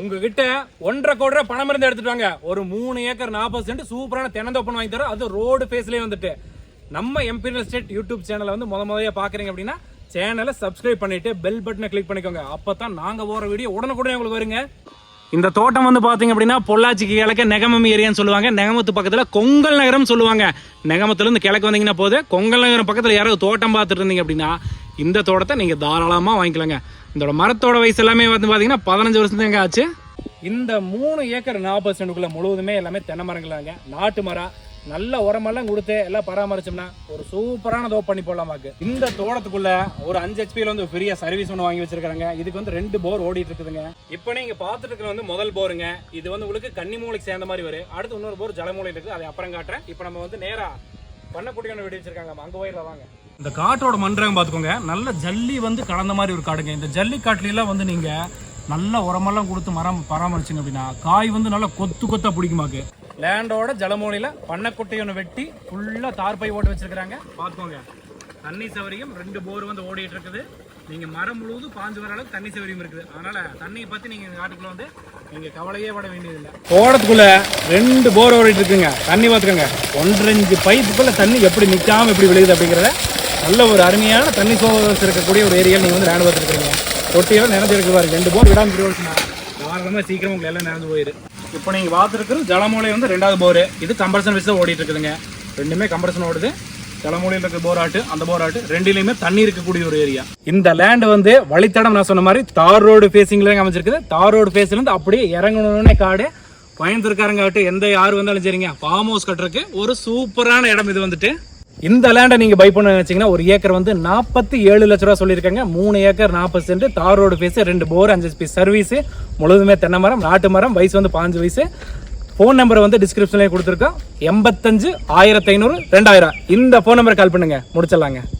உங்ககிட்ட ஒன்றரை கோடி ரூபாய் பணம் இருந்து எடுத்துட்டு வாங்க. ஒரு மூணு ஏக்கர் நாற்பது சென்ட் சூப்பரான தென்னந்தோப்பன் வாங்கி தரோம் அது ரோடு ஃபேஸ்லேயே வந்துட்டு. நம்ம எம்பீரியல் ஸ்டேட் யூடியூப் சேனலை வந்து முத முதல்ல பார்க்குறீங்க அப்படின்னா சேனலை சப்ஸ்கிரைப் பண்ணிட்டு பெல் பட்டனை கிளிக் பண்ணிக்கோங்க. அப்போ தான் நாங்கள் போகிற வீடியோ உடனுக்குடனே உங்களுக்கு வருங்க. இந்த தோட்டம் வந்து பார்த்தீங்க அப்படின்னா பொள்ளாச்சிக்கு கிழக்க நெகமம் ஏரியான்னு சொல்லுவாங்க. நெகமத்து பக்கத்தில் கொங்கல் நகரம் சொல்லுவாங்க. நெகமத்துலேருந்து கிழக்கு வந்தீங்கன்னா போது கொங்கல் நகரம் பக்கத்தில் யாராவது தோட்டம் பார்த்துட்டு இருந்தீங்க அப்படின்னா இந்த தோட்டத்தை நீங்கள் தாராளமாக வாங்கிக்கலாங்க. இந்த மரத்தோட வயசு எல்லாமே வந்து பார்த்தீங்கன்னா பதினஞ்சு வருஷம் தாங்க ஆச்சு. இந்த மூணு ஏக்கர் நாற்பது சென்டுக்குள்ள முழுவதுமே எல்லாமே தென்னை மரங்களாங்க. நாட்டு மரம் நல்ல உரமெல்லாம் கொடுத்து எல்லாம் பராமரிச்சோம்னா ஒரு சூப்பரான தோப் பண்ணி போடலாமாக்கு இந்த தோட்டத்துக்குள்ள ஒரு அஞ்சு ஹெச்பியில் வந்து பெரிய சர்வீஸ் ஒன்று வாங்கி வச்சிருக்காங்க. இதுக்கு வந்து ரெண்டு போர் ஓடிட்டு இருக்குதுங்க. இப்போ நீங்க பார்த்துட்டு வந்து முதல் போருங்க இது வந்து உங்களுக்கு கன்னிமூலைக்கு சேர்ந்த மாதிரி வரும். அடுத்து இன்னொரு போர் ஜலமூலையில் இருக்குது. அதை அப்புறம் காட்டுறேன். இப்போ நம்ம வந்து நேராக பண்ணக்கூடிய வீடு வச்சிருக்காங்க. அங்கே போயிடல வாங்க. இந்த காட்டோட மன்றம் பார்த்துக்கோங்க நல்ல ஜல்லி வந்து கலந்த மாதிரி ஒரு காடுங்க. இந்த ஜல்லி காட்டுலாம் வந்து நீங்க நல்ல உரமெல்லாம் கொடுத்து மரம் பராமரிச்சிங்க அப்படின்னா காய் வந்து நல்லா கொத்து கொத்தா பிடிக்குமாக்கு லேண்டோட ஜலமூலையில் பண்ணக்குட்டை ஒன்று வெட்டி ஃபுல்லாக தார்பை ஓட்டு வச்சிருக்கிறாங்க. பார்த்துக்கோங்க தண்ணி சௌரியம் ரெண்டு போர் வந்து ஓடிட்டு இருக்குது. நீங்க மரம் முழுவதும் பாஞ்சு வர அளவுக்கு தண்ணி சௌரியம் இருக்குது. அதனால தண்ணியை பத்தி நீங்க காட்டுக்குள்ளே காட்டுக்குள்ள வந்து நீங்க கவலையே பட வேண்டியதில்லை. தோட்டத்துக்குள்ள ரெண்டு போர் ஓடிட்டு இருக்குங்க. தண்ணி பார்த்துக்கோங்க ஒன்றரை இஞ்சு பைப்புக்குள்ள தண்ணி எப்படி நிக்காம எப்படி விழுகுது அப்படிங்கிறத நல்ல ஒரு அருமையான தண்ணி சோர்ஸ் இருக்கக்கூடிய ஒரு ஏரியா நீங்கள் வந்து லேண்ட் பார்த்துருக்கீங்க தொட்டியெல்லாம் நினைஞ்சிருக்கு பாருங்க. ரெண்டு போர் விடாமல் விடுவோம்னா தாராளமாக சீக்கிரம் உங்களுக்கு எல்லாம் நினைஞ்சு போயிரு. இப்போ நீங்கள் பார்த்துருக்குற ஜலமூலை வந்து ரெண்டாவது போர். இது கம்பரசன் வச்சு தான் ஓடிட்டு இருக்குதுங்க. ரெண்டுமே கம்பரசன் ஓடுது. ஜலமூலையில் இருக்க போராட்டு அந்த போராட்டு ரெண்டுலையுமே ரெண்டுலேயுமே தண்ணி இருக்கக்கூடிய ஒரு ஏரியா. இந்த லேண்ட் வந்து வழித்தடம் நான் சொன்ன மாதிரி தார் ரோடு ஃபேஸிங்ல அமைஞ்சிருக்குது. தார் ரோடு ஃபேஸ்லேருந்து அப்படியே இறங்கணும்னே காடு. பயந்துருக்காரங்க எந்த யார் வந்தாலும் சரிங்க. ஃபார்ம் ஹவுஸ் கட்டுறதுக்கு ஒரு சூப்பரான இடம் இது வந்துட்டு. இந்த லேண்டை நீங்கள் பை பண்ண நினச்சிங்கன்னா ஒரு ஏக்கர் வந்து நாற்பத்தி ஏழு லட்ச ரூபா சொல்லியிருக்காங்க. மூணு ஏக்கர் நாற்பது சென்ட் தார் ரோடு ஃபேஸ் ரெண்டு போர் அஞ்சு பீஸ் சர்வீஸு முழுதுமே தென்னை மரம் நாட்டு மரம் வயசு வந்து பாஞ்சு வயசு. ஃபோன் நம்பர் வந்து டிஸ்கிரிப்ஷன்லேயே கொடுத்துருக்கோம். எண்பத்தஞ்சு ஆயிரத்தி ஐநூறு ரெண்டாயிரம். இந்த ஃபோன் நம்பர் கால் பண்ணுங்க. முடிச்சிடலாங்க.